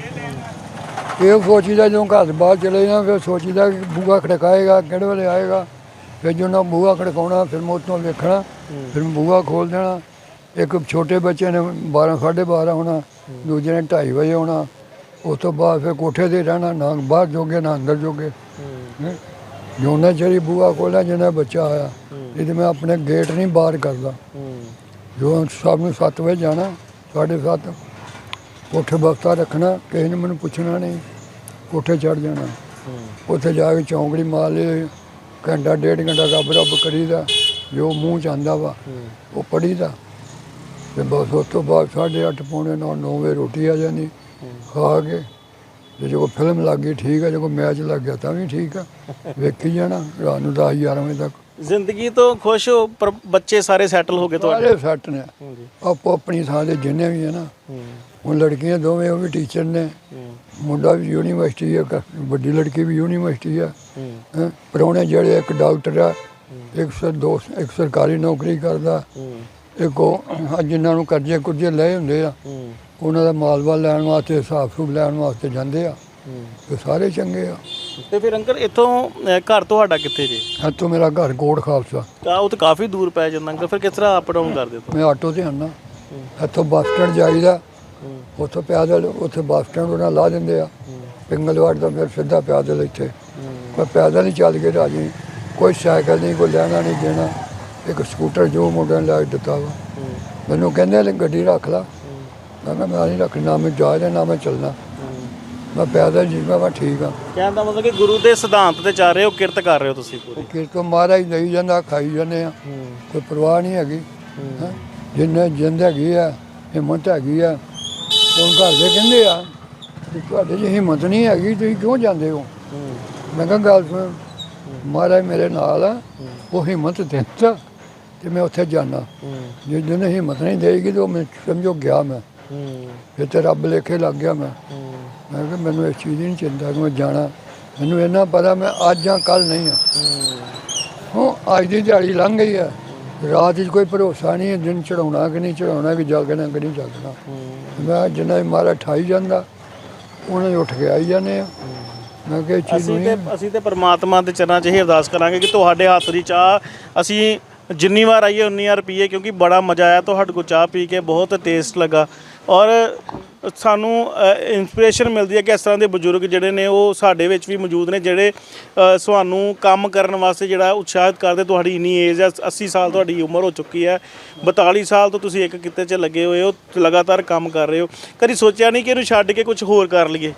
ਇਹ ਸੋਚੀਦਾ ਜਦੋਂ ਘਰ ਬਾਹਰ ਚਲੇ ਜਾਣਾ ਫਿਰ ਸੋਚੀਦਾ ਕਿ ਬੂਆ ਖੜਕਾਏਗਾ ਕਿਹੜੇ ਵੇਲੇ ਆਏਗਾ। ਫਿਰ ਜਦੋਂ ਬੂਆ ਖੜਕਾਉਣਾ ਫਿਰ ਮੈਂ ਉੱਥੋਂ ਵੇਖਣਾ ਫਿਰ ਬੂਆ ਖੋਲ ਦੇਣਾ। ਇੱਕ ਛੋਟੇ ਬੱਚੇ ਨੇ 12 12:30 ਹੋਣਾ ਦੂਜੇ ਨੇ 2:30 ਵਜੇ ਹੋਣਾ। ਉਸ ਤੋਂ ਬਾਅਦ ਫਿਰ ਕੋਠੇ ਤੇ ਰਹਿਣਾ ਨਾ ਬਾਹਰ ਜੋਗੇ ਨਾ ਅੰਦਰ ਜੋਗੇ। ਜੋਨਾ ਚਰੀ ਬੂਆ ਖੋਲਿਆ ਜਿਹਨਾਂ ਬੱਚਾ ਆਇਆ ਇਹ ਤੇ ਮੈਂ ਆਪਣੇ ਗੇਟ ਨਹੀਂ ਬਾਹਰ ਕਰਦਾ। ਜੋ ਸਭ ਨੂੰ 7 ਵਜੇ ਜਾਣਾ ਸਾਢੇ ਸੱਤ ਕੋਠੇ ਬਸਤਾ ਰੱਖਣਾ ਕਿਸੇ ਨੇ ਮੈਨੂੰ ਪੁੱਛਣਾ ਨਹੀਂ ਕੋਠੇ ਚੜ ਜਾਣਾ। ਉੱਥੇ ਜਾ ਕੇ ਚੌਂਕੜੀ ਮਾਰ ਲਈ ਘੰਟਾ ਡੇਢ ਘੰਟਾ ਰੱਬ ਰੱਬ ਕਰੀਦਾ ਜੋ ਮੂੰਹ ਚ ਆਂਦਾ ਵਾ ਉਹ ਪੜੀਦਾ ਤੇ ਬਸ ਉਸ ਤੋਂ ਬਾਅਦ ਸਾਢੇ ਅੱਠ ਪੌਣੇ ਨੌ ਨੌ ਵਜੇ ਰੋਟੀ ਆ ਜਾਂਦੀ ਖਾ ਕੇ। ਜੇ ਜੋ ਫਿਲਮ ਲੱਗ ਗਈ ਠੀਕ ਹੈ ਜੇ ਕੋਈ ਮੈਚ ਲੱਗ ਗਿਆ ਤਾਂ ਵੀ ਠੀਕ ਆ। ਵੇਖੀ ਜਾਣਾ ਰਾਤ ਨੂੰ 10 11 ਵਜੇ ਤੱਕ। ਜ਼ਿੰਦਗੀ ਤੋਂ ਖੁਸ਼ ਹੋ ਪਰ ਬੱਚੇ ਸਾਰੇ ਸੈਟਲ ਹੋ ਗਏ ਤੁਹਾਡੇ? ਸਾਰੇ ਸੱਟ ਨੇ। ਆਪੋ ਆਪਣੀ ਥਾਂ ਤੇ ਜਿੰਨੇ ਵੀ ਹੈ ਨਾ ਹੁਣ ਲੜਕੀਆਂ ਦੋਵੇਂ ਉਹ ਵੀ ਟੀਚਰ ਨੇ। ਮੁੰਡਾ ਵੀ ਯੂਨੀਵਰਸਿਟੀ ਕ- ਵੱਡੀ ਲੜਕੀ ਵੀ ਯੂਨੀਵਰਸਿਟੀ ਹੈਂ। ਪ੍ਰਾਹੁਣੇ ਜਿਹੜੇ ਇੱਕ ਡਾਕਟਰ ਆ ਇੱਕ ਸਰ ਦੋ ਇੱਕ ਸਰਕਾਰੀ ਨੌਕਰੀ ਕਰਦਾ। ਇੱਕ ਉਹ ਜਿਨ੍ਹਾਂ ਨੂੰ ਕਰਜ਼ੇ ਕੁਰਜ਼ੇ ਲਏ ਹੁੰਦੇ ਆ ਉਹਨਾਂ ਦਾ ਮਾਲਵਾ ਲੈਣ ਵਾਸਤੇ ਹਿਸਾਬ ਸੂਬ ਲੈਣ ਵਾਸਤੇ ਜਾਂਦੇ ਆ। ਤੇ ਸਾਰੇ ਚੰਗੇ ਆ। ਤੇ ਫਿਰ ਅੰਕਲ ਇੱਥੋਂ ਘਰ ਤੁਹਾਡਾ ਕਿੱਥੇ ਜੇ? ਇੱਥੋਂ ਮੇਰਾ ਘਰ ਕੋਟ ਖਾਲਸਾ। ਕਾ ਉਹ ਤਾਂ ਕਾਫੀ ਦੂਰ ਪੈ ਜਾਂਦਾ ਅੰਕਲ ਫਿਰ ਕਿਸ ਤਰ੍ਹਾਂ ਅਪ ਡਾਊਨ ਕਰਦੇ ਹੋ ਮੈਂ ਆਟੋ ਤੇ ਆਉਣਾ ਇੱਥੋਂ ਬੱਸ ਸਟੈਂਡ ਜਾਈਦਾ। ਉੱਥੋਂ ਪੈਦਲ ਉੱਥੇ ਬੱਸ ਸਟੈਂਡ ਉਹਨਾਂ ਲਾ ਦਿੰਦੇ ਆ। ਪਿੰਗਲਵਾੜ ਤੋਂ ਫਿਰ ਸਿੱਧਾ ਪੈਦਲ ਇੱਥੇ। ਮੈਂ ਪੈਦਲ ਹੀ ਚੱਲ ਕੇ ਰਾਜੀ। ਕੋਈ ਸਾਈਕਲ ਨਹੀਂ ਕੋਈ ਲੈਣਾ ਨਹੀਂ ਦੇਣਾ। ਇੱਕ ਸਕੂਟਰ ਜੋ ਮੁੰਡਿਆਂ ਨੇ ਲੈ ਦਿੱਤਾ ਵਾ। ਮੈਨੂੰ ਕਹਿੰਦੇ ਲੈ ਗੱਡੀ ਰੱਖ ਲਾ। ਮੈਂ ਕਿਹਾ ਮੈਂ ਨਹੀਂ ਰੱਖਣੀ ਨਾ ਮੈਂ ਜਾ ਰਿਹਾ ਨਾ ਮੈਂ ਚੱਲਣਾ। ਮੈਂ ਪੈਦਲ ਜੀ ਮੈਂ ਠੀਕ ਆ। ਕਹਿਣ ਦਾ ਮਤਲਬ ਕਿ ਗੁਰੂ ਦੇ ਸਿਧਾਂਤ ਤੇ ਚੱਲ ਰਹੇ ਹੋ ਕਿਰਤ ਕਰ ਰਹੇ ਹੋ ਤੁਸੀਂ ਪੂਰੀ? ਕਿਰ ਤੋਂ ਮਹਾਰਾਜ ਦੇਈ ਜਾਂਦਾ ਖਾਈ ਜਾਂਦੇ ਆ। ਕੋਈ ਪਰਵਾਹ ਨਹੀਂ ਹੈਗੀ। ਜਿੰਨੇ ਜਿੰਦ ਹੈਗੀ ਆ ਹਿੰਮਤ ਹੈਗੀ ਆ ਹੁਣ ਘਰ ਦੇ ਕਹਿੰਦੇ ਆ ਕਿ ਤੁਹਾਡੇ 'ਚ ਹਿੰਮਤ ਨਹੀਂ ਹੈਗੀ ਤੁਸੀਂ ਕਿਉਂ ਜਾਂਦੇ ਹੋ? ਮੈਂ ਕਿਹਾ ਗੱਲ ਸੁਣ ਮਹਾਰਾਜ ਮੇਰੇ ਨਾਲ ਆ ਉਹ ਹਿੰਮਤ ਦਿੰਦਾ ਤੇ ਮੈਂ ਉੱਥੇ ਜਾਣਾ ਜੇ ਜਿਹਨੇ ਹਿੰਮਤ ਨਹੀਂ ਦੇਗੀ ਤਾਂ ਉਹ ਮੈਂ ਸਮਝੋ ਗਿਆ ਮੈਂ। ਫਿਰ ਤੇ ਰੱਬ ਲੇਖੇ ਲੱਗ ਗਿਆ ਮੈਂ। ਮੈਂ ਕਿਹਾ ਮੈਨੂੰ ਇਸ ਚੀਜ਼ ਦੀ ਨਹੀਂ ਚਿੰਤਾ ਕਿ ਮੈਂ ਜਾਣਾ। ਮੈਨੂੰ ਇੰਨਾ ਪਤਾ ਮੈਂ ਅੱਜ ਜਾਂ ਕੱਲ ਨਹੀਂ ਆ। ਹੁਣ ਅੱਜ ਦੀ ਦਿਹਾੜੀ ਲੰਘ ਗਈ ਹੈ ਰਾਤ 'ਚ ਕੋਈ ਭਰੋਸਾ ਨਹੀਂ ਹੈ ਦਿਨ ਚੜਾਉਣਾ ਕਿ ਨਹੀਂ ਚੜਾਉਣਾ ਕਿ ਜਾਗਣਾ ਕਿ ਨਹੀਂ ਜਾਗਣਾ। ਮੈਂ ਜਿੰਨਾ ਮਾਰਾ ਠਾਈ ਜਾਂਦਾ ਉਹਨਾਂ ਹੀ ਉੱਠ ਕੇ ਆਈ ਜਾਂਦੇ ਆ। ਮੈਂ ਕਿਹਾ ਚੀਜ਼ ਅਸੀਂ ਤੇ ਹੈ। ਅਸੀਂ ਤੇ ਪ੍ਰਮਾਤਮਾ ਦੇ ਚਰਨਾਂ 'ਚ ਇਹ ਅਰਦਾਸ ਕਰਾਂਗੇ ਕਿ ਤੁਹਾਡੇ ਹੱਥ ਦੀ ਚਾਹ ਅਸੀਂ ਜਿੰਨੀ ਵਾਰ ਆਈਏ ਉਨੀ ਵਾਰ ਪੀਏ ਕਿਉਂਕਿ ਬੜਾ ਮਜ਼ਾ ਆਇਆ ਤੁਹਾਡੇ ਕੋਲ ਚਾਹ ਪੀ ਕੇ ਬਹੁਤ ਟੇਸਟ ਲੱਗਾ। ਔਰ ਸਾਨੂੰ ਇਨਸਪੀਰੇਸ਼ਨ ਮਿਲਦੀ ਹੈ ਕਿ ਇਸ ਤਰ੍ਹਾਂ ਦੇ ਬਜ਼ੁਰਗ ਜਿਹੜੇ ਨੇ ਉਹ ਸਾਡੇ ਵਿੱਚ ਵੀ ਮੌਜੂਦ ਨੇ ਜਿਹੜੇ ਤੁਹਾਨੂੰ ਕੰਮ ਕਰਨ ਵਾਸਤੇ ਜਿਹੜਾ ਉਤਸ਼ਾਹਿਤ ਕਰਦੇ। ਤੁਹਾਡੀ ਇੰਨੀ ਏਜ ਹੈ 80 ਸਾਲ ਤੁਹਾਡੀ ਉਮਰ ਹੋ ਚੁੱਕੀ ਹੈ। 42 ਸਾਲ ਤੋਂ ਤੁਸੀਂ ਇੱਕ ਕਿੱਤੇ 'ਚ ਲੱਗੇ ਹੋਏ ਹੋ ਲਗਾਤਾਰ ਕੰਮ ਕਰ ਰਹੇ ਹੋ। ਕਦੀ ਸੋਚਿਆ ਨਹੀਂ ਕਿ ਇਹਨੂੰ ਛੱਡ ਕੇ ਕੁਝ ਹੋਰ ਕਰ ਲਈਏ?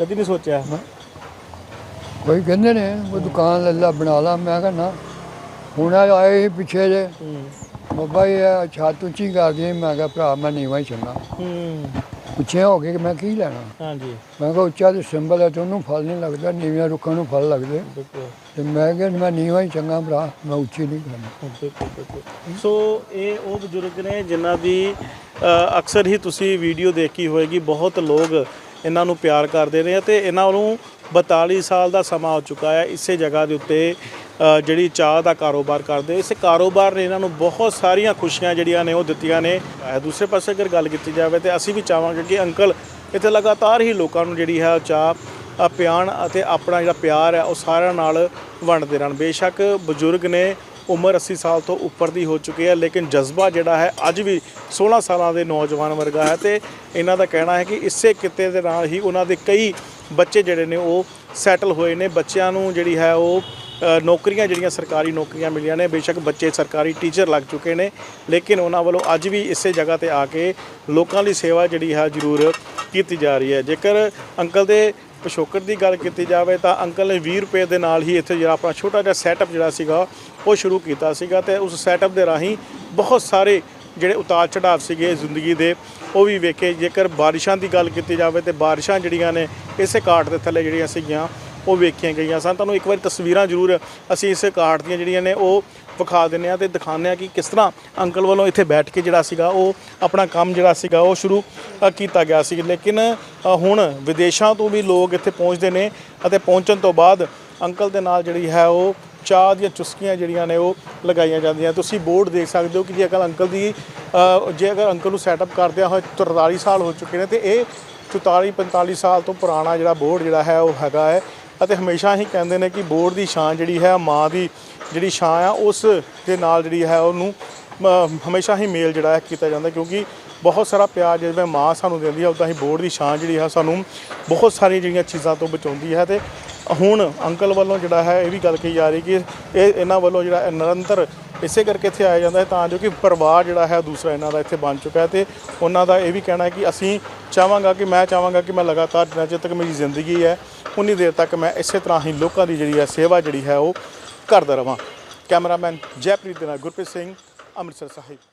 ਕਦੀ ਨਹੀਂ ਸੋਚਿਆ? ਕੋਈ ਕਹਿੰਦੇ ਨੇ ਉਹ ਦੁਕਾਨ ਲੱਲਾ ਬਣਾ ਲਾ। ਮੈਂ ਕਿਹਾ ਨਾ ਹੁਣ ਆਏ ਪਿੱਛੇ ਜੇ। ਬਾਬਾ ਇਹ ਛੱਤ ਉੱਚੀ ਕਰ ਦੀ ਮੈਂ ਕਿਹਾ ਭਰਾ ਮੈਂ ਨੀਵਾਂ ਹੀ ਚੰਗਾ ਹੂੰ। ਪੁੱਛਿਆ ਹੋ ਗਿਆ ਕਿ ਮੈਂ ਕੀ ਲੈਣਾ? ਹਾਂਜੀ। ਮੈਂ ਕਿਹਾ ਉੱਚਾ ਤੇ ਸਿੰਬਲ ਹੈ ਤੇ ਉਹਨੂੰ ਫਲ ਨਹੀਂ ਲੱਗਦਾ ਨੀਵੀਆਂ ਰੁੱਖਾਂ ਨੂੰ ਫਲ ਲੱਗਦੇ। ਬਿਲਕੁਲ। ਤੇ ਮੈਂ ਕਿਹਾ ਮੈਂ ਨੀਵਾਂ ਹੀ ਚੰਗਾ ਭਰਾ ਮੈਂ ਉੱਚੀ ਨਹੀਂ ਕਰਨਾ। ਸੋ ਇਹ ਉਹ ਬਜ਼ੁਰਗ ਨੇ ਜਿਨ੍ਹਾਂ ਦੀ ਅਕਸਰ ਹੀ ਤੁਸੀਂ ਵੀਡੀਓ ਦੇਖੀ ਹੋਏਗੀ ਬਹੁਤ ਲੋਕ ਇਹਨਾਂ ਨੂੰ ਪਿਆਰ ਕਰਦੇ ਨੇ ਤੇ ਇਹਨਾਂ ਨੂੰ 42 ਸਾਲ ਦਾ ਸਮਾਂ ਹੋ ਚੁੱਕਾ ਹੈ ਇਸੇ ਜਗ੍ਹਾ ਦੇ ਉੱਤੇ ਜਿਹੜੀ ਚਾਹ ਦਾ ਕਾਰੋਬਾਰ ਕਰਦੇ। ਇਸ ਕਾਰੋਬਾਰ ਨੇ ਇਹਨਾਂ ਨੂੰ ਬਹੁਤ ਸਾਰੀਆਂ ਖੁਸ਼ੀਆਂ ਜਿਹੜੀਆਂ ਨੇ ਉਹ ਦਿੱਤੀਆਂ ਨੇ। ਦੂਸਰੇ ਪਾਸੇ ਅਗਰ ਗੱਲ ਕੀਤੀ ਜਾਵੇ ਤੇ ਅਸੀਂ ਵੀ ਚਾਹਾਂਗੇ ਕਿ ਅੰਕਲ ਇੱਥੇ ਲਗਾਤਾਰ ਹੀ ਲੋਕਾਂ ਨੂੰ ਜਿਹੜੀ ਹੈ ਚਾਹ ਅ, ਪਿਆਣ ਅਤੇ ਆਪਣਾ ਜਿਹੜਾ ਪਿਆਰ ਹੈ ਉਹ ਸਾਰਿਆਂ ਨਾਲ ਵੰਡਦੇ ਰਹਿਣ। ਬੇਸ਼ੱਕ ਬਜ਼ੁਰਗ ਨੇ ਉਮਰ 80 ਸਾਲ ਤੋਂ ਉੱਪਰ ਦੀ ਹੋ ਚੁੱਕੀ ਹੈ ਲੇਕਿਨ ਜਜ਼ਬਾ ਜਿਹੜਾ ਹੈ ਅੱਜ ਵੀ 16 ਸਾਲਾਂ ਦੇ ਨੌਜਵਾਨ ਵਰਗਾ ਹੈ ਤੇ ਇਹਨਾਂ ਦਾ ਕਹਿਣਾ ਹੈ ਕਿ ਇਸੇ ਕਿੱਤੇ ਦੇ ਨਾਲ ਹੀ ਉਹਨਾਂ ਦੇ ਕਈ ਬੱਚੇ ਜਿਹੜੇ ਨੇ ਉਹ ਸੈਟਲ ਹੋਏ ਨੇ। ਬੱਚਿਆਂ ਨੂੰ ਜਿਹੜੀ ਹੈ ਉਹ ਨੌਕਰੀਆਂ ਜਿਹੜੀਆਂ ਸਰਕਾਰੀ ਨੌਕਰੀਆਂ ਮਿਲੀਆਂ ਨੇ, ਬੇਸ਼ੱਕ ਬੱਚੇ ਸਰਕਾਰੀ ਟੀਚਰ ਲੱਗ ਚੁੱਕੇ ਨੇ, ਲੇਕਿਨ ਉਹਨਾਂ ਵੱਲੋਂ ਅੱਜ ਵੀ ਇਸੇ ਜਗ੍ਹਾ ਤੇ ਆ ਕੇ ਲੋਕਾਂ ਦੀ ਸੇਵਾ ਜਿਹੜੀ ਹੈ ਜ਼ਰੂਰ ਕੀਤੀ ਜਾ ਰਹੀ ਹੈ। ਜੇਕਰ ਅੰਕਲ ਦੇ ਪਿਛੋਕੜ ਦੀ ਗੱਲ ਕੀਤੀ ਜਾਵੇ ਤਾਂ ਅੰਕਲ ਨੇ 20 ਰੁਪਏ ਦੇ ਨਾਲ ਹੀ ਇੱਥੇ ਜਿਹੜਾ ਆਪਣਾ ਛੋਟਾ ਜਿਹਾ ਸੈਟਅਪ ਜਿਹੜਾ ਸੀਗਾ, ਉਹ ਸ਼ੁਰੂ ਕੀਤਾ ਸੀਗਾ ਤੇ ਉਸ ਸੈਟਅਪ ਦੇ ਰਾਹੀਂ ਬਹੁਤ ਸਾਰੇ ਜਿਹੜੇ ਉਤਾਰ ਚੜਾਵ ਸੀਗੇ ਜ਼ਿੰਦਗੀ ਦੇ, ਉਹ ਵੀ ਵੇਖੇ। ਜੇਕਰ ਬਾਰਿਸ਼ਾਂ ਦੀ ਗੱਲ ਕੀਤੀ ਜਾਵੇ ਤੇ ਬਾਰਿਸ਼ਾਂ ਜਿਹੜੀਆਂ ਨੇ ਇਸੇ ਕਾਟ ਦੇ ਥੱਲੇ ਜਿਹੜੀਆਂ ਸੀਗੀਆਂ ਉਹ ਵੇਖੀਆਂ ਗਈਆਂ ਸਨ। ਤੁਹਾਨੂੰ ਇੱਕ ਵਾਰੀ ਤਸਵੀਰਾਂ ਜ਼ਰੂਰ ਅਸੀਂ ਇਸ ਕਾਰਡ ਦੀਆਂ ਜਿਹੜੀਆਂ ਨੇ ਉਹ ਵਿਖਾ ਦਿੰਨੇ ਆ ਤੇ ਦਿਖਾਉਂਦੇ ਆ ਕਿ ਕਿਸ ਤਰ੍ਹਾਂ ਅੰਕਲ ਵੱਲੋਂ ਇੱਥੇ ਬੈਠ ਕੇ ਜਿਹੜਾ ਸੀਗਾ ਉਹ ਆਪਣਾ ਕੰਮ ਜਿਹੜਾ ਸੀਗਾ ਉਹ ਸ਼ੁਰੂ ਕੀਤਾ ਗਿਆ ਸੀ। ਲੇਕਿਨ ਹੁਣ ਵਿਦੇਸ਼ਾਂ ਤੋਂ ਵੀ ਲੋਕ ਇੱਥੇ ਪਹੁੰਚਦੇ ਨੇ ਅਤੇ ਪਹੁੰਚਣ ਤੋਂ ਬਾਅਦ ਅੰਕਲ ਦੇ ਨਾਲ ਜਿਹੜੀ ਹੈ ਉਹ ਚਾਹ ਦੀਆਂ ਚੁਸਕੀਆਂ ਜਿਹੜੀਆਂ ਨੇ ਉਹ ਲਗਾਈਆਂ ਜਾਂਦੀਆਂ। ਤੁਸੀਂ ਬੋਰਡ ਦੇਖ ਸਕਦੇ ਹੋ ਕਿ ਜੇ ਅਗਰ ਅੰਕਲ ਦੀ ਜੇ ਅਗਰ ਅੰਕਲ ਨੂੰ ਸੈਟਅਪ ਕਰਦਿਆਂ ਹੋਏ 43 ਸਾਲ ਹੋ ਚੁੱਕੇ ਨੇ ਤੇ ਇਹ 44 45 ਸਾਲ ਤੋਂ ਪੁਰਾਣਾ ਜਿਹੜਾ ਬੋਰਡ ਜਿਹੜਾ ਹੈ ਉਹ ਹੈਗਾ ਹੈ। ਅਤੇ ਹਮੇਸ਼ਾ ਹੀ ਕਹਿੰਦੇ ਨੇ ਕਿ ਬੋਰਡ ਦੀ ਛਾਂ ਜਿਹੜੀ ਹੈ, ਮਾਂ ਦੀ ਜਿਹੜੀ ਛਾਂ ਆ, ਉਸ ਦੇ ਨਾਲ ਜਿਹੜੀ ਹੈ, ਉਹਨੂੰ ਹਮੇਸ਼ਾ ਹੀ ਮੇਲ ਜਿਹੜਾ ਹੈ ਕੀਤਾ ਜਾਂਦਾ ਕਿਉਂਕਿ ਬਹੁਤ ਸਾਰਾ ਪਿਆਰ ਜਿਵੇਂ ਮਾਂ ਸਾਨੂੰ ਦਿੰਦੀ ਹੈ, ਉਦਾਂ ਹੀ ਬੋਰਡ ਦੀ ਛਾਂ ਜਿਹੜੀ ਹੈ, ਸਾਨੂੰ ਬਹੁਤ ਸਾਰੀਆਂ ਜਿਹੜੀਆਂ ਚੀਜ਼ਾਂ ਤੋਂ ਬਚਾਉਂਦੀ ਹੈ। ਤੇ ਹੁਣ ਅੰਕਲ ਵੱਲੋਂ ਜਿਹੜਾ ਹੈ, ਇਹ ਵੀ ਗੱਲ ਕਹੀ ਜਾ ਰਹੀ ਕਿ ਇਹ, ਇਹਨਾਂ ਵੱਲੋਂ ਜਿਹੜਾ ਨਿਰੰਤਰ ਇਸੇ ਕਰਕੇ ਇੱਥੇ ਆਇਆ ਜਾਂਦਾ ਹੈ ਤਾਂ ਜੋ ਕਿ ਪਰਿਵਾਰ ਜਿਹੜਾ ਹੈ ਦੂਸਰਾ ਇਹਨਾਂ ਦਾ ਇੱਥੇ ਬਣ ਚੁੱਕਾ ਹੈ ਤੇ ਉਹਨਾਂ ਦਾ ਇਹ ਵੀ ਕਹਿਣਾ ਹੈ ਕਿ ਅਸੀਂ ਚਾਹਾਂਗਾ ਕਿ ਮੈਂ ਚਾਹਾਂਗਾ ਕਿ ਮੈਂ ਲਗਾਤਾਰ ਜਿੰਨਾ ਚਿਰ ਤੱਕ ਮੇਰੀ ਜ਼ਿੰਦਗੀ ਹੈ, ਉਨੀ ਦੇਰ ਤੱਕ ਮੈਂ ਇਸੇ ਤਰ੍ਹਾਂ ਹੀ ਲੋਕਾਂ ਦੀ ਜਿਹੜੀ ਹੈ ਸੇਵਾ ਜਿਹੜੀ ਹੈ ਉਹ ਕਰਦਾ ਰਵਾਂ। ਕੈਮਰਾਮੈਨ ਜੈਪ੍ਰੀਤ ਦੇ ਨਾਲ ਗੁਰਪ੍ਰੀਤ ਸਿੰਘ, ਅੰਮ੍ਰਿਤਸਰ ਸਾਹਿਬ।